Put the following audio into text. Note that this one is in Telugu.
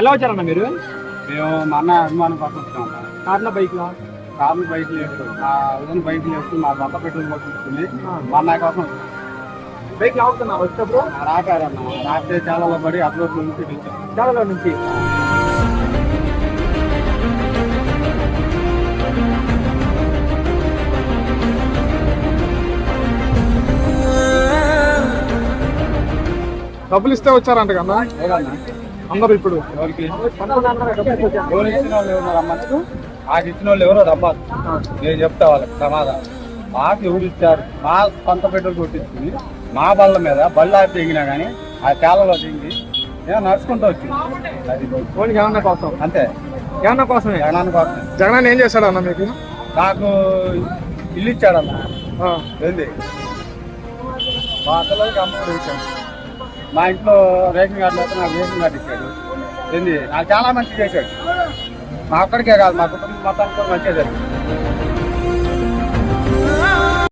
ఎలా వచ్చారన్న మీరు? మేము మా అన్న అభిమానం కోసం వచ్చాం అన్న. కార్ల బైక్ లా కార్లు బైక్ లేదు. మా ఉదయం బైక్ లేదు మా వంట పెట్రోల్ కొట్టుకుని మా అన్న కోసం వచ్చాం. బైక్ లాగుతున్నా వచ్చేటప్పుడు? ఆ రాకారన్న. రాస్తే చాలా పడి అప్లోడ్ నుంచి పిలిచాం. చాలా నుంచి? డబ్బులు ఇస్తే వచ్చారంట కదా? అందరూ ఇప్పుడు. ఎవరు ఇచ్చిన వాళ్ళు ఎవరు రమ్మచ్చు నాకు ఇచ్చిన వాళ్ళు ఎవరో రమ్మదు నేను చెప్తా వాళ్ళకి సమాధానం. మాకు ఎవరు ఇచ్చారు? మా సొంత పెట్రోల్ కొట్టించుకుని మా బళ్ళ మీద బళ్ళు ఆపి దిగినా కానీ ఆ చాలలో దిగి నేను నడుచుకుంటూ వచ్చింది. అది జగన్ కోసం. అంతే. జగన్ కోసమే? జగనాన్ని కోసం జగన్ ఏం చేశాడు అన్న మీకు? నాకు ఇల్లు ఇచ్చాడన్న. ఏంది? మా అమ్మఒడి ఇచ్చాడు మా ఇంట్లో రేషన్ కార్డు లేకపోతే నాకు రేషన్ కార్డు ఇచ్చాడు. ఏంది నాకు చాలా మంచి చేశాడు. మా ఒక్కడికే కాదు మా కుటుంబం మొత్తానికి కూడా మంచిగా జరిగింది.